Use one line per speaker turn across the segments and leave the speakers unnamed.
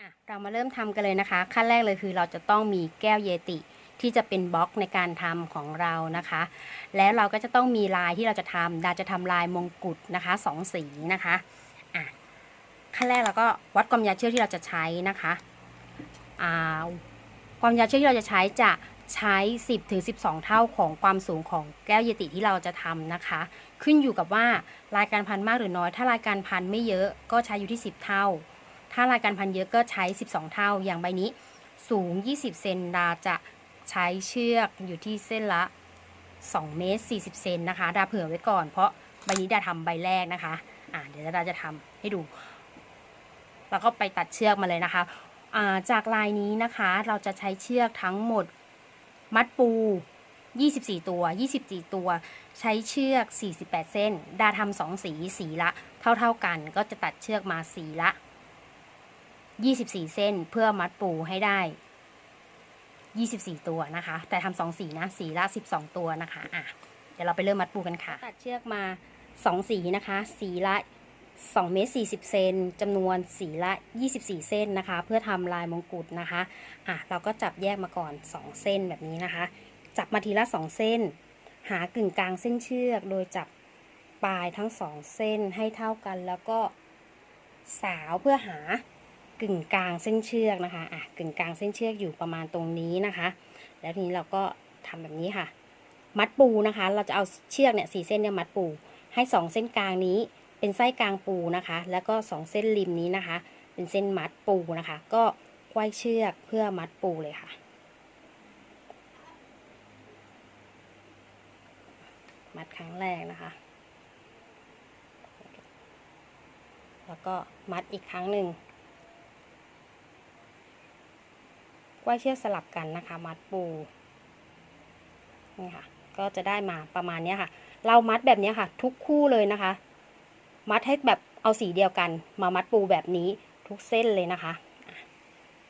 อะเรามาเริ่มทำกันเลยนะคะ ขั้นแรกเลยคือเราจะต้องมีแก้วเยติที่จะเป็นบล็อกในการทำของเรานะคะ แล้วเราก็จะต้องมีลายที่เราจะทำดาจะทำลายมงกุฎนะคะสองสีนะคะอะขั้นแรกเราก็วัดความยาวเชือกที่เราจะใช้นะคะอ่าความยาวเชือกที่เราจะใช้จะใช้ 10ถึง12 เท่าของความสูงของแก้วเยติที่เราจะทำนะคะ ขึ้นอยู่กับว่ารายการพันมากหรือน้อย ถ้ารายการพันไม่เยอะก็ใช้อยู่ที่ 10 เท่า ถ้ารายการพันเยอะก็ใช้ 12 เท่า อย่างใบนี้สูง 20 เซนดาจะใช้เชือกอยู่ที่เส้นละ 2 เมตร 40 เซนนะคะ ดาเผื่อไว้ก่อน เพราะใบนี้ดาทำใบแรกนะคะ อ่าเดี๋ยวดาจะทำให้ดู แล้วก็ไปตัดเชือกมาเลยนะคะอ่าจากลายนี้นะคะเราจะใช้เชือกทั้งหมดมัดปู 24 ตัว 24 ตัว ใช้เชือก 48 เส้น ดาทำสองสี สีละ เท่า ๆกัน ก็จะตัดเชือกมาสีละ 24 เส้นเพื่อมัดปูให้ได้ 24 ตัวนะคะ แต่ทำสองสีนะสีละ 12 ตัวนะคะอะเดี๋ยวเราไปเริ่มมัดปูกันค่ะ ตัดเชือกมา2สีนะคะ สีละ2เมตร40 เซนจำนวนสีละ 24 เส้นนะคะ เพื่อทำลายมงกุฎนะคะอะเราก็จับแยกมาก่อน 2 เส้นแบบนี้นะคะ จับมาทีละ 2 เส้น หากึ่งกลางเส้นเชือก โดยจับปลายทั้งสองเส้นให้เท่ากันแล้วก็สาวเพื่อหา กึ่งกลางเส้นเชือกนะคะอะกึ่งกลางเส้นเชือกอยู่ประมาณตรงนี้นะคะ แล้วทีนี้เราก็ทำแบบนี้ค่ะ มัดปูนะคะ เราจะเอาเชือกเนี่ยสี่เส้นเนี่ยมัดปู ให้สองเส้นกลางนี้เป็นไส้กลางปูนะคะ แล้วก็สองเส้นริมนี้นะคะ เป็นเส้นมัดปูนะคะ ก็ไขว้เชือกเพื่อมัดปูเลยค่ะ มัดครั้งแรกนะคะ แล้วก็มัดอีกครั้งหนึ่ง ไขว้เชือกสลับกันนะคะ มัดปูนี่ค่ะ ก็จะได้มาประมาณนี้ค่ะ เรามัดแบบนี้ค่ะ ทุกคู่เลยนะคะ มัดให้แบบเอาสีเดียวกัน มามัดปูแบบนี้ทุกเส้นเลยนะคะอ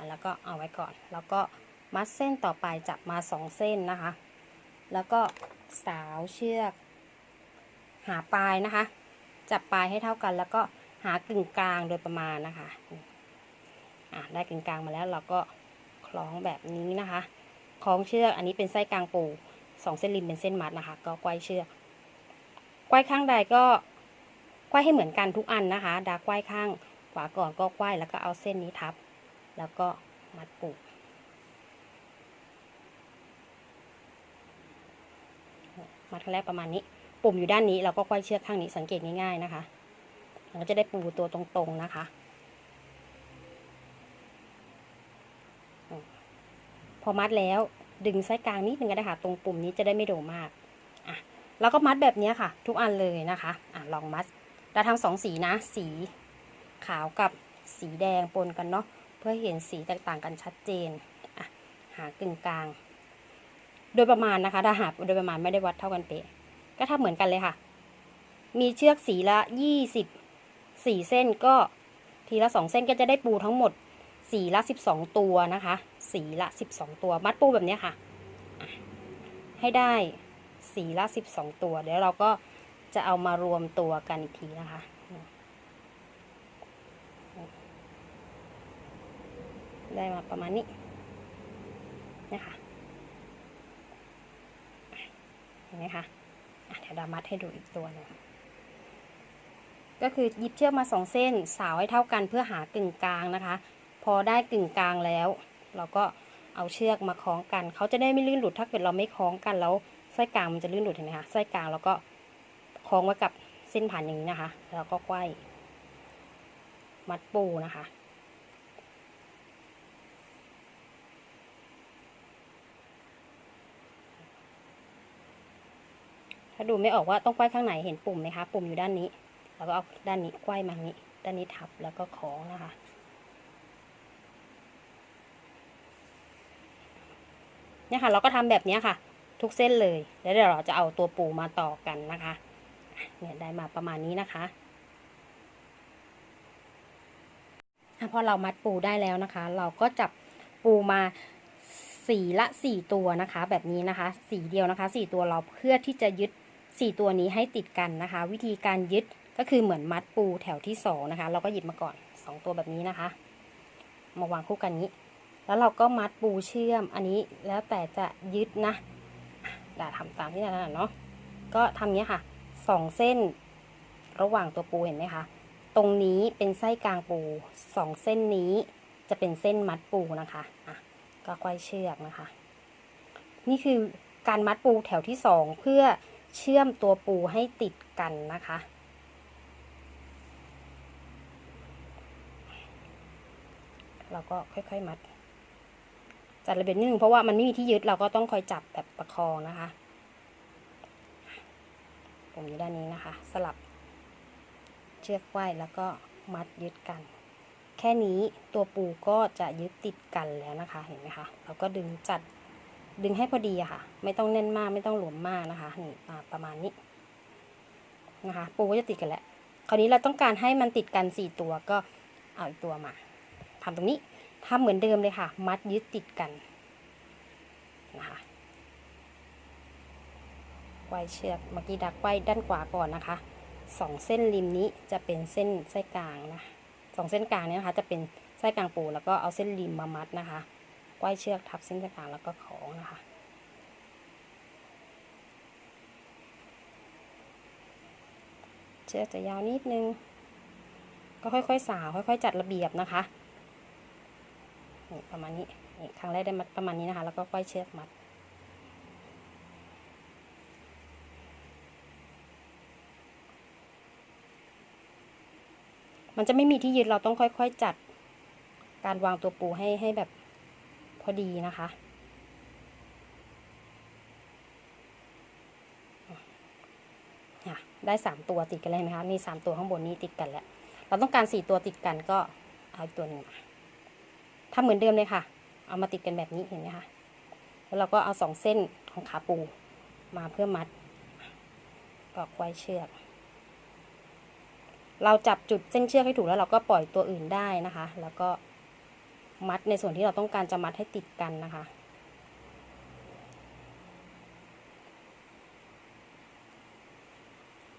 ะแล้วก็เอาไว้ก่อน แล้วก็มัดเส้นต่อไปจับมาสองเส้นนะคะ แล้วก็สาวเชือก หาปลายนะคะ จับปลายให้เท่ากัน แล้วก็หากึ่งกลางโดยประมาณนะคะอะได้กึ่งกลางมาแล้วเราก็ คล้องแบบนี้นะคะคล้องเชือกอันนี้เป็นไส้กลางปูสองเส้นริมเป็นเส้นมัดนะคะ ก็ไกวเชือกไกวข้างใดก็ไกวให้เหมือนกันทุกอันนะคะ ดาไกวข้างขวาก่อนก็ไกวแล้วก็เอาเส้นนี้ทับ แล้วก็มัดปูมัดแรกประมาณนี้ ปุ่มอยู่ด้านนี้เราก็ไกวเชือกข้างนี้สังเกตง่ายๆนะคะเราก็จะได้ปูตัวตรงๆนะคะ อมัดแล้วดึงไส้กลางนิดนึงก็ได้ค่ะตรงปุ่มนี้จะได้ไม่โด่งมากอะแล้วก็มัดแบบนี้ค่ะ ทุกอันเลยนะคะอะลองมัดเราทำสองสีนะ สีขาวกับสีแดงปนกันเนาะเพื่อเห็นสีแตกต่างกันชัดเจนอะหากึ่งกลาง โดยประมาณนะคะถ้าหาโดยประมาณไม่ได้วัดเท่ากันเป๊ะก็ทำเหมือนกันเลยค่ะ มีเชือกสีละยี่สิบสี่เส้นก็ทีละสองเส้นก็จะได้ปูทั้งหมด สีละสิบสองตัวนะคะ สีละสิบสองตัว มัดปูแบบนี้ค่ะ ให้ได้สีละสิบสองตัว เดี๋ยวเราก็จะเอามารวมตัวกันอีกทีนะคะได้มาประมาณนี้นะคะเห็นไหมคะเดี๋ยวดามัดให้ดูอีกตัวหนึงก็คือหยิบเชือกมาสองเส้นสาวให้เท่ากันเพื่อหากึ่งกลางนะคะ พอได้กึ่งกลางแล้ว เราก็เอาเชือกมาคล้องกัน เขาจะได้ไม่ลื่นหลุดถ้าเกิดเราไม่คล้องกันแล้วไส้กลางมันจะลื่นหลุดเห็นไหมคะไส้กลางเราก็คล้องไว้กับเส้นผ่านอย่างนี้นะคะ แล้วก็ไขว้มัดปูนะคะ ถ้าดูไม่ออกว่าต้องไขว้ข้างไหนเห็นปุ่มไหมคะ ปุ่มอยู่ด้านนี้ แล้วก็เอาด้านนี้ไขว้มานี้ ด้านนี้ทับแล้วก็คล้องนะคะ เนี่ยค่ะ เราก็ทำแบบนี้ค่ะ ทุกเส้นเลยแล้วเดี๋ยวเราจะเอาตัวปูมาต่อกันนะคะเนี่ยได้มาประมาณนี้นะคะอะพอเรามัดปูได้แล้วนะคะ เราก็จับปูมาสีละสี่ตัวนะคะ แบบนี้นะคะ สีเดียวนะคะสี่ตัวเราเพื่อที่จะยึดสี่ตัวนี้ให้ติดกันนะคะ วิธีการยึดก็คือเหมือนมัดปูแถวที่สองนะคะ เราก็หยิบมาก่อนสองตัวแบบนี้นะคะ มาวางคู่กันนี้ แล้วเราก็มัดปูเชื่อมอันนี้แล้วแต่จะยึดนะดาทำตามที่ดาถนัดเนาะก็ทำเนี้ยค่ะสองเส้นระหว่างตัวปูเห็นไหมคะ ตรงนี้เป็นไส้กลางปูสองเส้นนี้จะเป็นเส้นมัดปูนะคะอะก็ควายเชือกนะคะ นี่คือการมัดปูแถวที่สองเพื่อเชื่อมตัวปูให้ติดกันนะคะ เราก็ค่อยๆมัด จัดระเบียบนิดนึงเพราะว่ามันไม่มีที่ยึดเราก็ต้องคอยจับแบบประคองนะคะ ผมอยู่ด้านนี้นะคะ สลับ เชือกไขว้แล้วก็มัดยึดกัน แค่นี้ตัวปูก็จะยึดติดกันแล้วนะคะเห็นไหมคะเราก็ดึงจัดดึงให้พอดีอะค่ะ ไม่ต้องแน่นมากไม่ต้องหลวมมากนะคะนี่ประมาณนี้นะคะ ปูก็จะติดกันแล้วคราวนี้เราต้องการให้มันติดกันสี่ตัวก็เอาอีกตัวมาทำตรงนี้ ทำเหมือนเดิมเลยค่ะ มัดยึดติดกันนะคะไขว้เชือกเมื่อกี้ดักไขว้ด้านขวาก่อนนะคะสองเส้นริมนี้จะเป็นเส้นไส้กลางนะสองเส้นกลางเนี้นะคะ จะเป็นไส้กลางปูแล้วก็เอาเส้นริมมามัดนะคะไขว้เชือกทับเส้นกลางแล้วก็ของนะคะเชือกจะยาวนิดนึง ก็ค่อยๆสาวค่อยๆจัดระเบียบนะคะ นี่ประมาณนี้นี่ครั้งแรกได้มัดประมาณนี้นะคะ แล้วก็ค่อยเชือกมัด มันจะไม่มีที่ยึดเราต้องค่อย ๆ จัดการวางตัวปูให้ให้แบบพอดีนะคะได้สามตัวติดกันเลยไหมคะนี่สามตัวข้างบนนี้ติดกันแล้ว เราต้องการสี่ตัวติดกันก็เอาตัวหนึ่งมา ทำเหมือนเดิมเลยค่ะ เอามาติดกันแบบนี้เห็นไหมคะ แล้วเราก็เอาสองเส้นของขาปูมาเพื่อมัดก็ไว้เชือก เราจับจุดเส้นเชือกให้ถูกแล้วเราก็ปล่อยตัวอื่นได้นะคะ แล้วก็มัดในส่วนที่เราต้องการจะมัดให้ติดกันนะคะ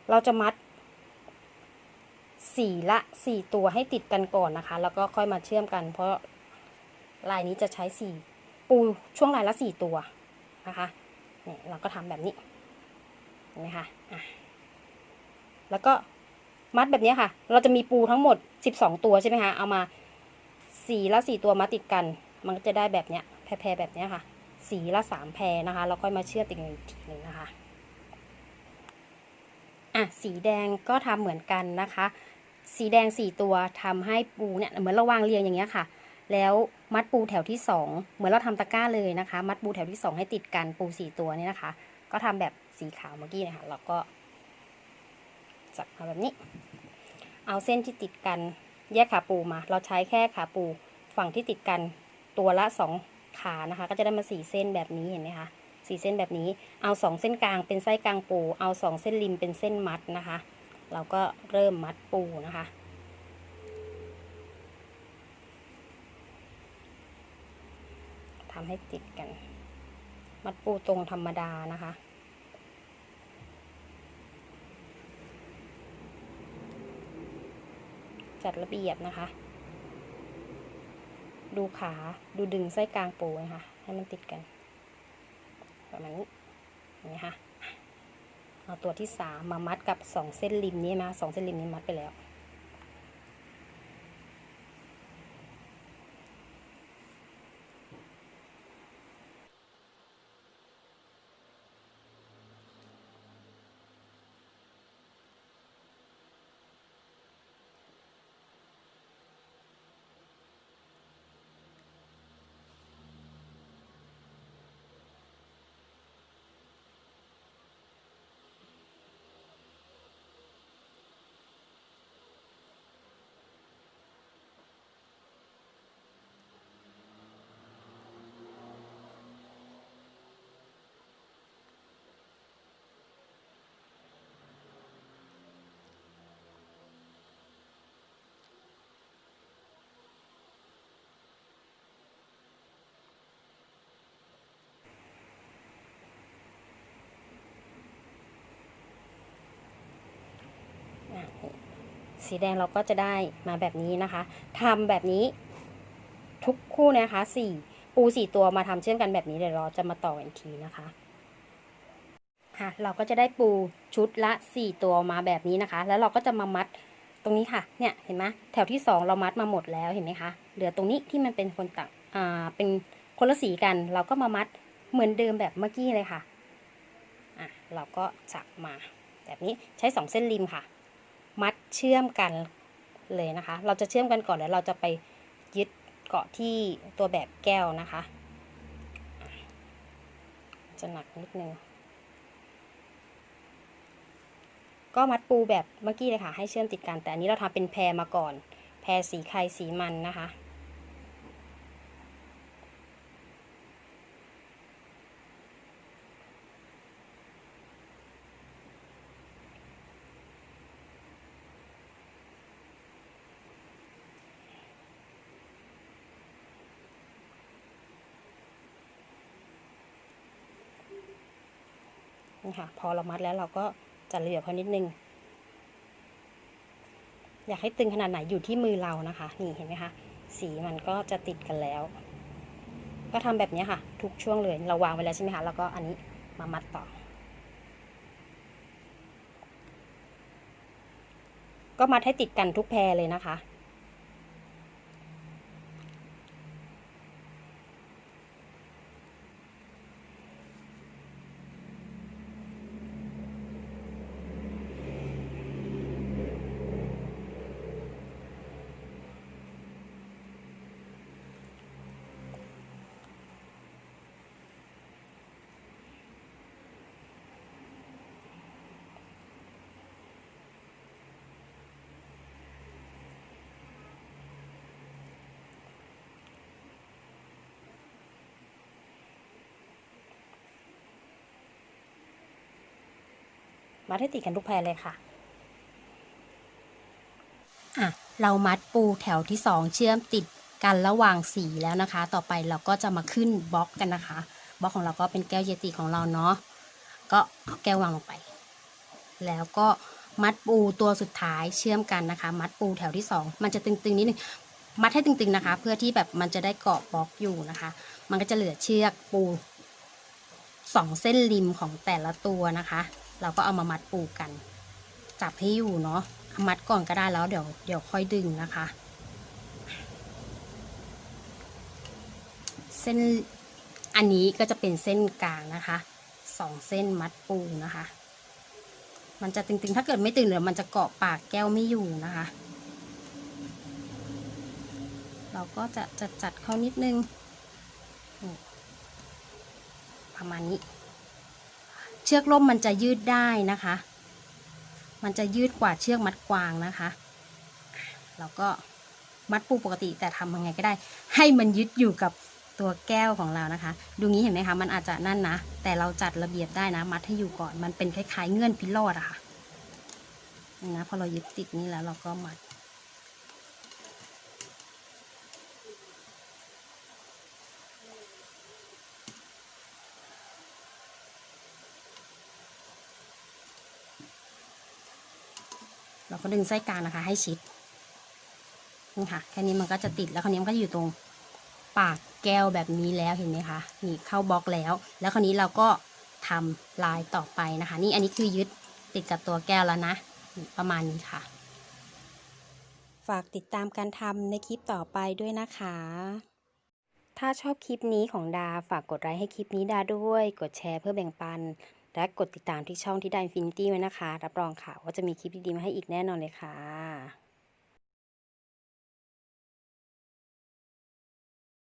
เราจะมัดสี่ละสี่ตัวให้ติดกันก่อนนะคะ แล้วก็ค่อยมาเชื่อมกันเพราะ ลายนี้จะใช้สี่ปูช่วงลายละสี่ตัวนะคะเนี่ยเราก็ทำแบบนี้เห็นไหมคะอะแล้วก็มัดแบบนี้ค่ะ เราจะมีปูทั้งหมดสิบสองตัวใช่ไหมคะเอามาสี่ละสี่ตัวมาติดกัน มันก็จะได้แบบเนี้ยแพรแบบเนี้ยค่ะ สีละสามแพรนะคะแล้วค่อยมาเชื่อมติดกันอีกทีหนึงนะคะอะสีแดงก็ทำเหมือนกันนะคะ สีแดงสี่ตัวทำให้ปูเนี่ยเหมือนเราวางเรียงอย่างเงี้ยค่ะ แล้วมัดปูแถวที่สองเหมือนเราทำตะกร้าเลยนะคะ มัดปูแถวที่สองให้ติดกันปูสี่ตัวเนี่ยนะคะ ก็ทำแบบสีขาวเมื่อกี้นะคะเราก็จับมาแบบนี้ เอาเส้นที่ติดกันแยกขาปูมา เราใช้แค่ขาปูฝั่งที่ติดกันตัวละสองขานะคะ ก็จะได้มาสี่เส้นแบบนี้เห็นไหมคะสี่เส้นแบบนี้ เอาสองเส้นกลางเป็นไส้กลางปู เอาสองเส้นริมเป็นเส้นมัดนะคะ เราก็เริ่มมัดปูนะคะ ทำให้ติดกัน มัดปูตรงธรรมดานะคะ จัดระเบียบนะคะ ดูขาดูดึงไส้กลางปูนะคะ ให้มันติดกัน ประมาณนี้เนไหมคะเอาตัวที่สามมามัดกับสองเส้นริมนี้นะสองเส้นริมนี้มัดไปแล้ว สีแดงเราก็จะได้มาแบบนี้นะคะทำแบบนี้ทุกคู่นะคะสี่ปูสี่ตัวมาทำเชื่อมกันแบบนี้เดี๋ยวเราจะมาต่อกันอีกทีนะคะค่ะเราก็จะได้ปูชุดละสี่ตัวมาแบบนี้นะคะ แล้วเราก็จะมามัดตรงนี้ค่ะ เนี่ยเห็นไหมแถวที่สองเรามัดมาหมดแล้วเห็นไหมคะ เหลือตรงนี้ที่มันเป็นคนต่างอ่าเป็นคนละสีกัน เราก็มามัดเหมือนเดิมแบบเมื่อกี้เลยค่ะอะ เราก็จับมาแบบนี้ใช้สองเส้นริมค่ะ มัดเชื่อมกันเลยนะคะ เราจะเชื่อมกันก่อนแล้วเราจะไปยึดเกาะที่ตัวแบบแก้วนะคะ จะหนักนิดนึง ก็มัดปูแบบเมื่อกี้เลยค่ะ ให้เชื่อมติดกัน แต่อันนี้เราทำเป็นแพรมาก่อน แพรสีไข่สีมันนะคะ ค่ะ พอเรามัดแล้วเราก็จะเหลือพอนิดนึง อยากให้ตึงขนาดไหนอยู่ที่มือเรานะคะ นี่เห็นไหมคะสีมันก็จะติดกันแล้ว ก็ทำแบบนี้ค่ะ ทุกช่วงเลยเราวางไว้แล้วใช่ไหมคะแล้วก็อันนี้มามัดต่อ ก็มัดให้ติดกันทุกแพรเลยนะคะ มัดให้ติดกันทุกแพรเลยค่ะอะเรามัดปูแถวที่สองเชื่อมติดกันระหว่างสีแล้วนะคะ ต่อไปเราก็จะมาขึ้นบล็อกกันนะคะ บล็อกของเราก็เป็นแก้วเยติของเราเนาะก็เอาแก้ววางลงไป แล้วก็มัดปูตัวสุดท้ายเชื่อมกันนะคะ มัดปูแถวที่สองมันจะตึงๆนิดนึงมัดให้ตึงๆนะคะ เพื่อที่แบบมันจะได้เกาะบล็อกอยู่นะคะ มันก็จะเหลือเชือกปูสองเส้นริมของแต่ละตัวนะคะ เราก็เอามามัดปูกัน จับให้อยู่เนาะเอามัดก่อนก็ได้แล้วเดี๋ยวเดี๋ยวค่อยดึงนะคะ เส้นอันนี้ก็จะเป็นเส้นกลางนะคะสองเส้นมัดปูนะคะ มันจะตึงๆ ถ้าเกิดไม่ตึงเดี๋ยวมันจะเกาะปากแก้วไม่อยู่นะคะ เราก็จะจะจัดเข้านิดนึง ประมาณนี้ เชือกล่มมันจะยืดได้นะคะ มันจะยืดกว่าเชือกมัดกวางนะคะแล้วก็มัดปูปกติแต่ทำยังไงก็ได้ ให้มันยึดอยู่กับตัวแก้วของเรานะคะ ดูงี้เห็นไหมคะ มันอาจจะนั่นนะ แต่เราจัดระเบียบได้นะ มัดให้อยู่ก่อน มันเป็นคล้ายๆเงื่อนพิลอดอะค่ะนะพอเรายึดติดนี่แล้วเราก็มัด เราก็ดึงไส้กลางนะคะ ให้ชิดนี่ค่ะแค่นี้มันก็จะติดแล้วคราวนี้มันก็จะอยู่ตรงปากแก้วแบบนี้แล้วเห็นไหมคะนี่เข้าบล็อกแล้ว แล้วคราวนี้เราก็ทำลายต่อไปนะคะ นี่อันนี้คือยึดติดกับตัวแก้วแล้วนะประมาณนี้ค่ะ ฝากติดตามการทำในคลิปต่อไปด้วยนะคะ ถ้าชอบคลิปนี้ของดาฝากกดไลค์ให้คลิปนี้ดาด้วย กดแชร์เพื่อแบ่งปัน และกดติดตามที่ช่องที่ได้ฟินิตี้ไว้นะคะ รับรองค่ะว่าจะมีคลิปดีๆมาให้อีกแน่นอนเลยค่ะ